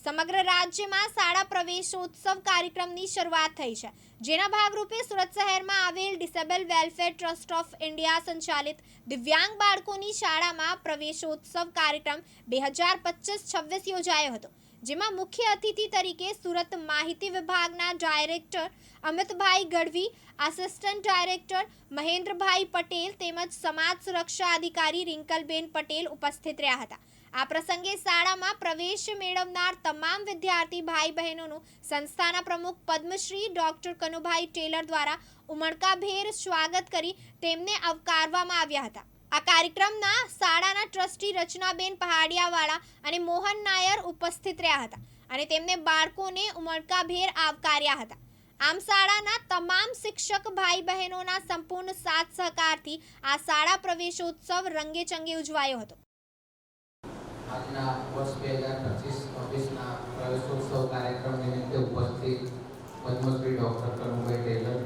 સમગ્ર રાજ્યમાં શાળા પ્રવેશોત્સવ કાર્યક્રમની શરૂઆત થઈ છે. જેના ભાગરૂપે સુરત શહેરમાં આવેલ disable welfare trust of India સંચાલિત દિવ્યાંગ બાળકોની શાળામાં પ્રવેશોત્સવ કાર્યક્રમ બે હજાર પચીસ છવ્વીસ યોજાયો હતો. જેમાં મુખ્ય અતિથિ તરીકે સુરત માહિતી વિભાગના director Amitbhai Gadhvi, assistant director Mahendrabhai Patel તેમજ સમાજ સુરક્ષા અધિકારી રિંકલબેન પટેલ ઉપસ્થિત રહ્યા હતા. આ પ્રસંગે શાળામાં પ્રવેશ મેળવનાર તમામ વિદ્યાર્થી ભાઈ બહેનોનું સંસ્થાના પ્રમુખ પદ્મશ્રી ડોક્ટર કનુભાઈ ટેલર દ્વારા ઉમળકાભેર સ્વાગત કરી તેમને આવકારવામાં આવ્યા હતા. આ કાર્યક્રમના શાળાના ટ્રસ્ટી રચનાબેન પહાડિયાવાળા અને મોહન નાયર ઉપસ્થિત રહ્યા હતા અને તેમને બાળકોને ઉમળકાભેર આવકાર્યા હતા. આમ શાળાના તમામ શિક્ષક ભાઈ બહેનોના સંપૂર્ણ સાથ સહકારથી આ શાળા પ્રવેશોત્સવ રંગેચંગે ઉજવાયો હતો. આજના વર્ષ બે હજાર પચીસ છવ્વીસના પ્રવેશોત્સવ કાર્યક્રમ નિમિત્તે ઉપસ્થિત Padmashri doctor Kanubhai Tailor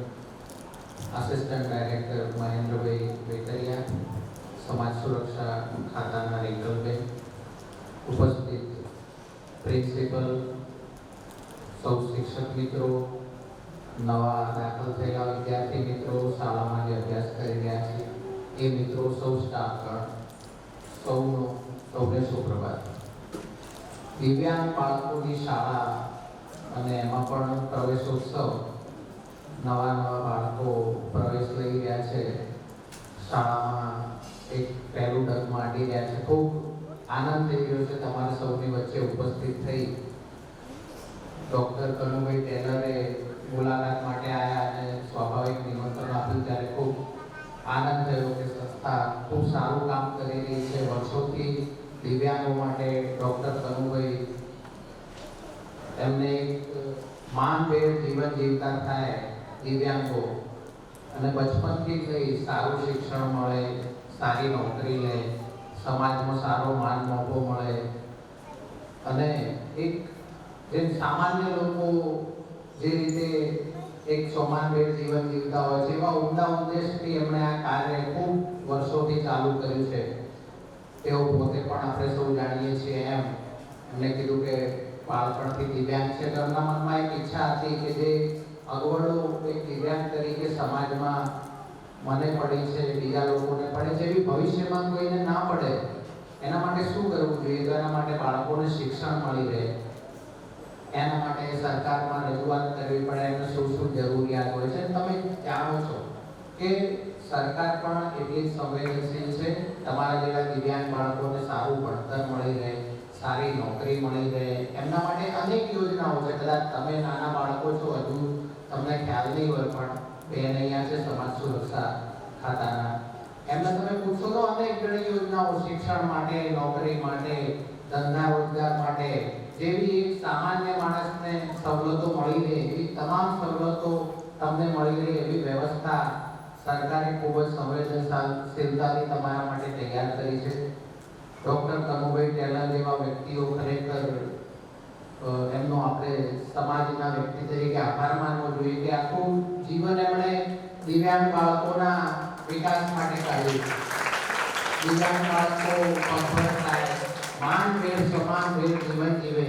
assistant director Mahendrabhai Vetariya સમાજ સુરક્ષા ખાતાના રેગલબેન ઉપસ્થિત પ્રિન્સિપલ, સૌ શિક્ષક મિત્રો, નવા દાખલ થયેલા વિદ્યાર્થી મિત્રો, શાળામાં જે અભ્યાસ કરી રહ્યા છે, એ મિત્રો, સૌ સ્ટાફગણ સૌનો સૌને સુપ્રભાત દિવ્યાંગ બાળકોની શાળા અને એમાં પણ પ્રવેશોત્સવ નવા નવા બાળકો પ્રવેશ લઈ રહ્યા છે. શાળામાં એક પહેલું ડગ માંડી રહ્યા છે. ખૂબ આનંદ થઈ રહ્યો છે તમારા સૌની વચ્ચે ઉપસ્થિત થઈ. ડૉક્ટર કનુભાઈ ટેલરે મુલાકાત માટે આવ્યા અને સ્વાભાવિક નિમંત્રણ આપ્યું ત્યારે ખૂબ આનંદ થયો કે સંસ્થા ખૂબ સારું કામ કરી રહી છે વર્ષોથી દિવ્યાંગો માટે ડૉક્ટર કનુભાઈ એમને એક માનભેર જીવન જીવતા થાય દિવ્યાંગો. અને બચપનથી જ સારું શિક્ષણ મળે, સારી નોકરી લે, સમાજમાં સારો માન મોભો મળે. અને એક જે સામાન્ય લોકો જે રીતે એક સમાનભેર જીવન જીવતા હોય છે એવા ઉમદા ઉદ્દેશથી એમણે આ કાર્ય ખૂબ વર્ષોથી ચાલુ કર્યું છે. તેઓ પોતે પણ આપણે સૌ જાણીએ છીએ એમ. એમણે કીધું કે બાળપણથી દિવ્યાંગ છે તો મનમાં એક ઈચ્છા હતી કે જે અગવડો એક દિવ્યાંગ તરીકે સમાજમાં મને પડી છે, બીજા લોકોને પડે છે, એવી ભવિષ્યમાં કોઈને ના પડે, એના માટે શું કરવું જોઈએ? તો એના માટે બાળકોને શિક્ષણ મળી રહે. એના માટે સરકારમાં રજૂઆત કરવી પડે, એમને શું શું જરૂરિયાત હોય છે? તમે જાણો છો કે સરકાર પણ એટલી જ સંવેદનશીલ છે. તમારા જેવા દિવ્યાંગ બાળકોને સારું ભણતર મળી રહે, સારી નોકરી મળી રહે. એમના માટે અનેક યોજનાઓ છે. કદાચ તમે નાના બાળકો છો, હજુ ખ્યાલ હોય પણ બેન અહીંયા છે સમાજ સુરક્ષા ખાતાના. એમને તમે પૂછો તો અનેક ઘણી યોજનાઓ શિક્ષણ માટે, નોકરી માટે, ધંધા રોજગાર માટે જેવી એક સામાન્ય માણસને સવલતો મળી રહે, એવી તમામ સવલતો તમને મળી રહે એવી વ્યવસ્થા સરકારે ખૂબ જ સંવેદનશીલતાથી તમારા માટે તૈયાર કરી છે. ડૉક્ટર કનુભાઈ ટેલર જેવા વ્યક્તિઓ ખરેખર એમનો આપણે સમાજના વ્યક્તિ તરીકે આભાર માનવો જોઈએ કે આખું જીવન એમણે દિવ્યાંગ બાળકોના વિકાસ માટે કાઢ્યું દિવ્યાંગ બાળકો પગભર થાય માનભેર સમાનભેર જીવન જીવે,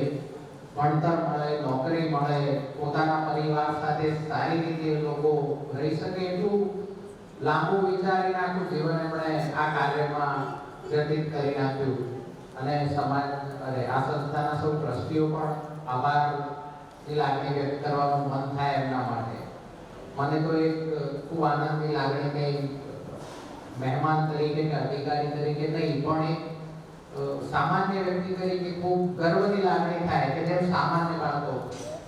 ભણતર મળે, નોકરી મળે, પોતાના પરિવાર સાથે સારી રીતે લોકો રહી શકે એટલું લાંબુ વિચારીને આખું જીવન એમણે આ કાર્યમાં વ્યતીત કરી નાખ્યું. અને સમાજ અને આ સંસ્થાના સૌ ટ્રસ્ટીઓ પણ આભારની લાગણી વ્યક્ત કરવાનું મન થાય એમના માટે. મને તો એક ખૂબ આનંદની લાગણી કંઈ મહેમાન તરીકે કે અધિકારી તરીકે નહીં, પણ એક સામાન્ય વ્યક્તિ તરીકે ખૂબ ગર્વની લાગણી થાય કે જેમ સામાન્ય બાળકો,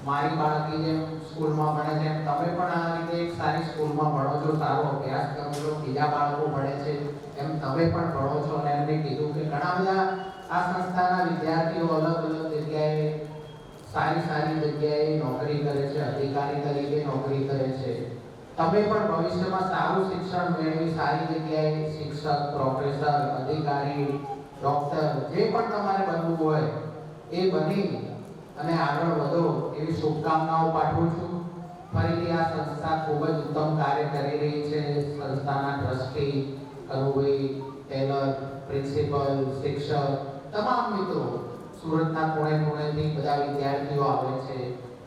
મારી બાળકી જેમ સ્કૂલમાં ભણે છે તમે પણ આ રીતે એક સારી સ્કૂલમાં ભણો છો, સારો અભ્યાસ કરો છો, બીજા બાળકો ભણે છે, એમ તમે પણ ભણો છો, અને એમને કીધું કે ઘણા બધા આ સંસ્થાના વિદ્યાર્થીઓ અલગ અલગ જગ્યાએ સારી સારી જગ્યાએ નોકરી કરે છે, અધિકારી તરીકે નોકરી કરે છે. તમે પણ ભવિષ્યમાં સારું શિક્ષણ મેળવી, સારી જગ્યાએ શિક્ષક, પ્રોફેસર, અધિકારી, ડોક્ટર જે પણ તમારે બનવું હોય એ બની અને આગળ વધો એવી શુભકામનાઓ પાઠવું છું. ફરીથી આ સંસ્થા ખૂબ જ ઉત્તમ કાર્ય કરી રહી છે. સંસ્થાના ટ્રસ્ટી કનુભાઈ ટેલર, પ્રિન્સિપલ, શિક્ષક તમામ મિત્રો, સુરતના કોણે કોણેથી બધા વિદ્યાર્થીઓ આવે છે.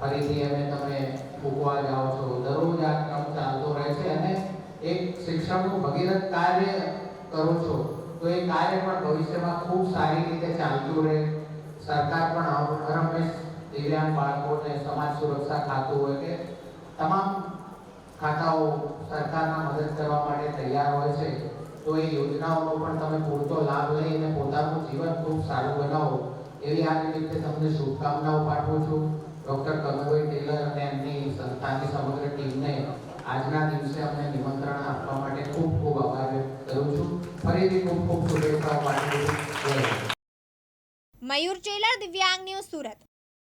ફરીથી અમે તમે મૂકવા જાઓ છો. દરરોજ આ ક્રમ ચાલતો રહે છે અને એક શિક્ષણનું ભગીરથ કાર્ય કરો છો. તો એ કાર્ય પણ ભવિષ્યમાં ખૂબ સારી રીતે ચાલતું રહે. સરકાર પણ હંમેશ દિવ્યાંગ બાળકોને સમાજ સુરક્ષા ખાતું હોય કે તમામ ખાતાઓ સરકારના મદદ કરવા માટે તૈયાર હોય છે. તો એ યોજનાઓનો પણ તમે પૂરતો લાભ લઈને પોતાનું જીવન ખૂબ સારું બનાવો. એવી આ નિમિત્તે તમને શુભકામનાઓ પાઠવું છું. ડૉક્ટર કનુભાઈ ટેલર અને એમની સંસ્થાની સમગ્ર ટીમને આજના દિવસે અમને નિમંત્રણ આપવા માટે ખૂબ ખૂબ આભાર કરું છું. ફરીથી ખૂબ ખૂબ શુભેચ્છાઓ પાઠવું છું. મયુર ચેલર દિવ્યાંગ ન્યૂઝ સુરત.